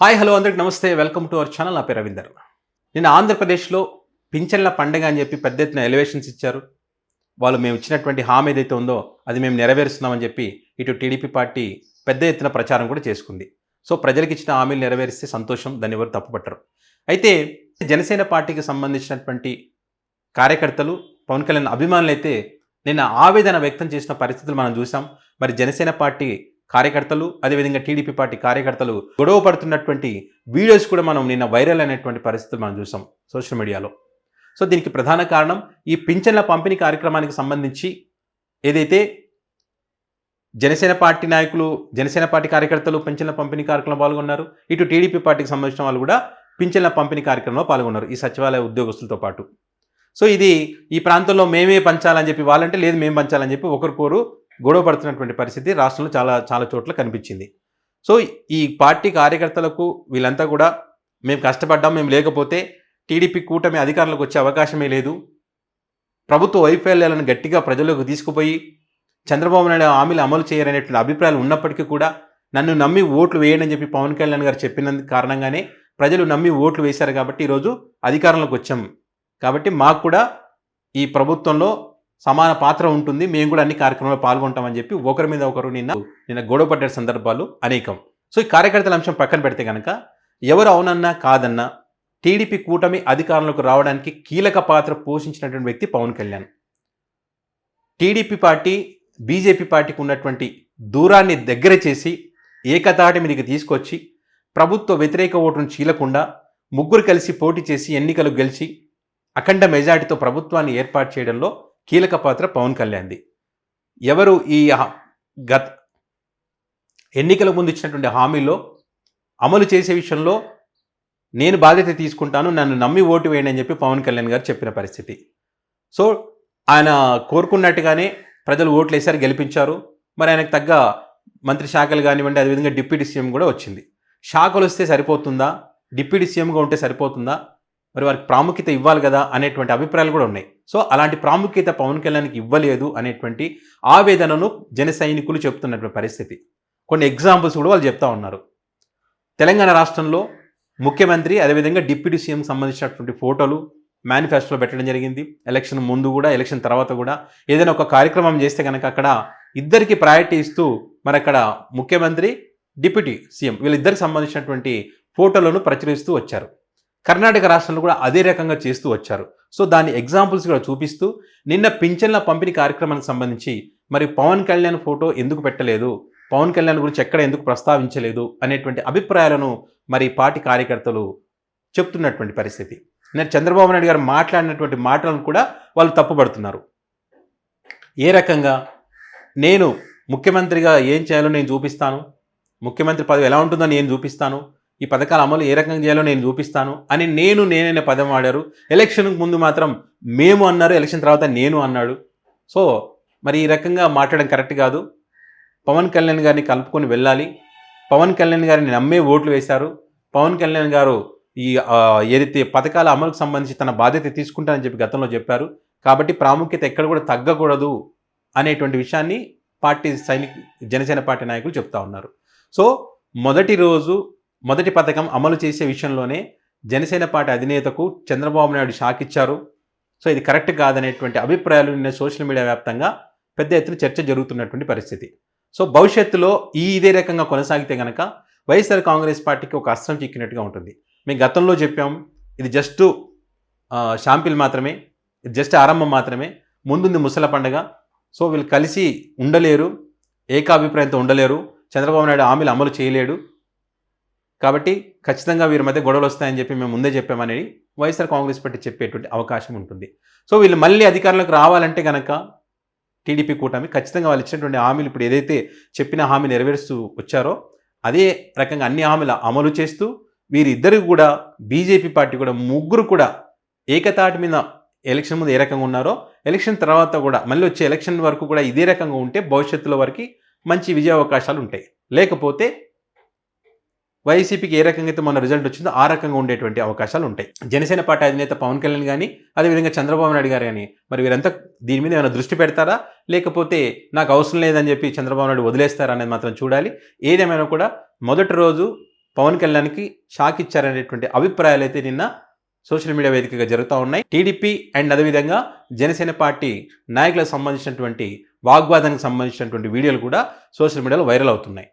Hi hello అందరికి నమస్తే. Welcome to our channel నా పేరు రవీందర్. నిన్న ఆంధ్రప్రదేశ్లో పింఛన్ల పండగ అని చెప్పి పెద్ద ఎత్తున ఎలివేషన్స్ ఇచ్చారు. వాళ్ళు మేము ఇచ్చినటువంటి హామీ ఏదైతే ఉందో అది మేము నెరవేరుస్తున్నామని చెప్పి ఇటు టీడీపీ పార్టీ పెద్ద ఎత్తున ప్రచారం కూడా చేసుకుంది. సో ప్రజలకు ఇచ్చిన హామీలు నెరవేరిస్తే సంతోషం దాన్ని ఎవరు తప్పుపట్టరు. అయితే జనసేన పార్టీకి సంబంధించినటువంటి కార్యకర్తలు పవన్ కళ్యాణ్ అభిమానులు అయితే నిన్న ఆవేదన వ్యక్తం చేసిన పరిస్థితులు మనం చూసాం. మరి జనసేన పార్టీ కార్యకర్తలు అదేవిధంగా టీడీపీ పార్టీ కార్యకర్తలు గొడవ పడుతున్నటువంటి వీడియోస్ కూడా మనం నిన్న వైరల్ అయినటువంటి పరిస్థితులు మనం చూసాం సోషల్ మీడియాలో. సో దీనికి ప్రధాన కారణం ఈ పింఛన్ల పంపిణీ కార్యక్రమానికి సంబంధించి ఏదైతే జనసేన పార్టీ నాయకులు జనసేన పార్టీ కార్యకర్తలు పింఛన్ల పంపిణీ కార్యక్రమంలో పాల్గొన్నారు ఇటు టీడీపీ పార్టీకి సంబంధించిన వాళ్ళు కూడా పింఛన్ల పంపిణీ కార్యక్రమంలో పాల్గొన్నారు ఈ సచివాలయ ఉద్యోగస్తులతో పాటు. సో ఇది ఈ ప్రాంతంలో మేమే పంచాలని చెప్పి వాళ్ళంటే లేదు మేము పంచాలని చెప్పి ఒకరికొరు గొడవ పడుతున్నటువంటి పరిస్థితి రాష్ట్రంలో చాలా చాలా చోట్ల కనిపించింది. సో ఈ పార్టీ కార్యకర్తలకు వీళ్ళంతా కూడా మేము కష్టపడ్డాం మేము లేకపోతే టీడీపీ కూటమి అధికారంలోకి వచ్చే అవకాశమే లేదు. ప్రభుత్వ వైఫల్యాలను గట్టిగా ప్రజలకు తీసుకుపోయి చంద్రబాబు నాయుడు హామీలు అమలు చేయరనేటువంటి అభిప్రాయాలు ఉన్నప్పటికీ కూడా నన్ను నమ్మి ఓట్లు వేయండి అని చెప్పి పవన్ కళ్యాణ్ గారు చెప్పిన కారణంగానే ప్రజలు నమ్మి ఓట్లు వేశారు కాబట్టి ఈరోజు అధికారంలోకి వచ్చాం. కాబట్టి మాకు కూడా ఈ ప్రభుత్వంలో సమాన పాత్ర ఉంటుంది. మేము కూడా అన్ని కార్యక్రమాల్లో పాల్గొంటామని చెప్పి ఒకరి మీద ఒకరు నిన్న నిన్న గొడవపడ్డ సందర్భాలు అనేకం. సో ఈ కార్యకర్తల అంశం పక్కన పెడితే కనుక ఎవరు అవునన్నా కాదన్నా టీడీపీ కూటమి అధికారంలోకి రావడానికి కీలక పాత్ర పోషించినటువంటి వ్యక్తి Pawan Kalyan. TDP party BJP పార్టీకి ఉన్నటువంటి దూరాన్ని దగ్గర చేసి ఏకతాటి మీదకి తీసుకొచ్చి ప్రభుత్వ వ్యతిరేక ఓటును చీలకుండా ముగ్గురు కలిసి పోటీ చేసి ఎన్నికలు గెలిచి అఖండ మెజార్టీతో ప్రభుత్వాన్ని ఏర్పాటు చేయడంలో కీలక పాత్ర పవన్ కళ్యాణ్ది. ఎవరు ఈ గత ఎన్నికల ముందు ఇచ్చినటువంటి హామీలో అమలు చేసే విషయంలో నేను బాధ్యత తీసుకుంటాను నన్ను నమ్మి ఓటు వేయండి అని చెప్పి పవన్ కళ్యాణ్ గారు చెప్పిన పరిస్థితి. సో ఆయన కోరుకున్నట్టుగానే ప్రజలు ఓట్లు వేసారు గెలిపించారు. మరి ఆయనకు తగ్గ మంత్రి శాఖలు కానివ్వండి అదేవిధంగా డిప్యూటీ సీఎం కూడా వచ్చింది. శాఖలు వస్తే సరిపోతుందా? డిప్యూటీ సీఎంగా ఉంటే సరిపోతుందా? మరి వారికి ప్రాముఖ్యత ఇవ్వాలి కదా అనేటువంటి అభిప్రాయాలు కూడా ఉన్నాయి. సో అలాంటి ప్రాముఖ్యత పవన్ కళ్యాణ్కి ఇవ్వలేదు అనేటువంటి ఆవేదనను జన సైనికులు చెప్తున్నటువంటి పరిస్థితి. కొన్ని ఎగ్జాంపుల్స్ కూడా వాళ్ళు చెప్తా ఉన్నారు. తెలంగాణ రాష్ట్రంలో ముఖ్యమంత్రి అదేవిధంగా డిప్యూటీ సీఎం సంబంధించినటువంటి ఫోటోలు మేనిఫెస్టోలో పెట్టడం జరిగింది. ఎలక్షన్ ముందు కూడా ఎలక్షన్ తర్వాత కూడా ఏదైనా ఒక కార్యక్రమం చేస్తే కనుక అక్కడ ఇద్దరికి ప్రయారిటీ ఇస్తూ మరి అక్కడ ముఖ్యమంత్రి డిప్యూటీ సీఎం వీళ్ళిద్దరికి సంబంధించినటువంటి ఫోటోలను ప్రచురిస్తూ వచ్చారు. కర్ణాటక రాష్ట్రంలో కూడా అదే రకంగా చేస్తూ వచ్చారు. సో దాని ఎగ్జాంపుల్స్ కూడా చూపిస్తూ నిన్న పింఛన్ల పంపిణీ కార్యక్రమానికి సంబంధించి మరి పవన్ కళ్యాణ్ ఫోటో ఎందుకు పెట్టలేదు? పవన్ కళ్యాణ్ గురించి ఎక్కడ ఎందుకు ప్రస్తావించలేదు? అనేటువంటి అభిప్రాయాలను మరి పార్టీ కార్యకర్తలు చెప్తున్నటువంటి పరిస్థితి. నేను చంద్రబాబు నాయుడు గారు మాట్లాడినటువంటి మాటలను కూడా వాళ్ళు తప్పుపడుతున్నారు ఏ రకంగా? నేను ముఖ్యమంత్రిగా ఏం చేయాలో నేను చూపిస్తాను. ముఖ్యమంత్రి పదవి ఎలా ఉంటుందో నేను చూపిస్తాను. ఈ పథకాల అమలు ఏ రకంగా చేయాలో నేను చూపిస్తాను అని నేను నేననే పదం వాడారు. ఎలక్షన్కు ముందు మాత్రం మేము అన్నారు ఎలక్షన్ తర్వాత నేను అన్నాడు. సో మరి ఈ రకంగా మాట్లాడడం కరెక్ట్ కాదు. పవన్ కళ్యాణ్ గారిని కలుపుకొని వెళ్ళాలి. పవన్ కళ్యాణ్ గారిని నమ్మే ఓట్లు వేశారు. పవన్ కళ్యాణ్ గారు ఈ ఏదైతే పథకాల అమలుకు సంబంధించి తన బాధ్యత తీసుకుంటానని చెప్పి గతంలో చెప్పారు. కాబట్టి ప్రాముఖ్యత ఎక్కడ కూడా తగ్గకూడదు అనేటువంటి విషయాన్ని పార్టీ సైనిక జనసేన పార్టీ నాయకులు చెప్తా ఉన్నారు. సో మొదటి రోజు మొదటి పథకం అమలు చేసే విషయంలోనే జనసేన పార్టీ అధినేతకు చంద్రబాబు నాయుడు షాక్ ఇచ్చారు. సో ఇది కరెక్ట్ కాదనేటువంటి అభిప్రాయాలు నిన్న సోషల్ మీడియా వ్యాప్తంగా పెద్ద ఎత్తున చర్చ జరుగుతున్నటువంటి పరిస్థితి. సో భవిష్యత్తులో ఈ ఇదే రకంగా కొనసాగితే కనుక వైఎస్ఆర్ కాంగ్రెస్ పార్టీకి ఒక అస్త్రం చిక్కినట్టుగా ఉంటుంది. మేము గతంలో చెప్పాం ఇది జస్ట్ షాంపిల్ మాత్రమే ఇది జస్ట్ ఆరంభం మాత్రమే ముందుంది ముసల పండగ. సో వీళ్ళు కలిసి ఉండలేరు ఏకాభిప్రాయంతో ఉండలేరు చంద్రబాబు నాయుడు హామీలు అమలు చేయలేడు. కాబట్టి ఖచ్చితంగా వీరి మధ్య గొడవలు వస్తాయని చెప్పి మేము ముందే చెప్పామని వైఎస్ఆర్ కాంగ్రెస్ పార్టీ చెప్పేటువంటి అవకాశం ఉంటుంది. సో వీళ్ళు మళ్ళీ అధికారంలోకి రావాలంటే కనుక టీడీపీ కూటమి ఖచ్చితంగా వాళ్ళు ఇచ్చినటువంటి హామీలు ఇప్పుడు ఏదైతే చెప్పిన హామీ నెరవేరుస్తూ వచ్చారో అదే రకంగా అన్ని హామీలు అమలు చేస్తూ వీరిద్దరు కూడా బీజేపీ పార్టీ కూడా ముగ్గురు కూడా ఏకతాటి మీద ఎలక్షన్ ముందు ఏ రకంగా ఉన్నారో ఎలక్షన్ తర్వాత కూడా మళ్ళీ వచ్చే ఎలక్షన్ వరకు కూడా ఇదే రకంగా ఉంటే భవిష్యత్తులో వరకు మంచి విజయ అవకాశాలు ఉంటాయి. లేకపోతే వైసీపీకి ఏ రకంగా అయితే మన రిజల్ట్ వచ్చిందో ఆ రకంగా ఉండేటువంటి అవకాశాలు ఉంటాయి. జనసేన పార్టీ అధినేత పవన్ కళ్యాణ్ కానీ అదేవిధంగా చంద్రబాబు నాయుడు గారు కానీ మరి వీరంతా దీని మీద ఏమైనా దృష్టి పెడతారా? లేకపోతే నాకు అవసరం లేదని చెప్పి చంద్రబాబు నాయుడు వదిలేస్తారా అనేది మాత్రం చూడాలి. ఏదేమైనా కూడా మొదటి రోజు పవన్ కళ్యాణ్కి షాక్ ఇచ్చారనేటువంటి అభిప్రాయాలు అయితే నిన్న సోషల్ మీడియా వేదికగా జరుగుతూ ఉన్నాయి. టీడీపీ అండ్ అదేవిధంగా జనసేన పార్టీ నాయకులకు సంబంధించినటువంటి వాగ్వాదానికి సంబంధించినటువంటి వీడియోలు కూడా సోషల్ మీడియాలో వైరల్ అవుతున్నాయి.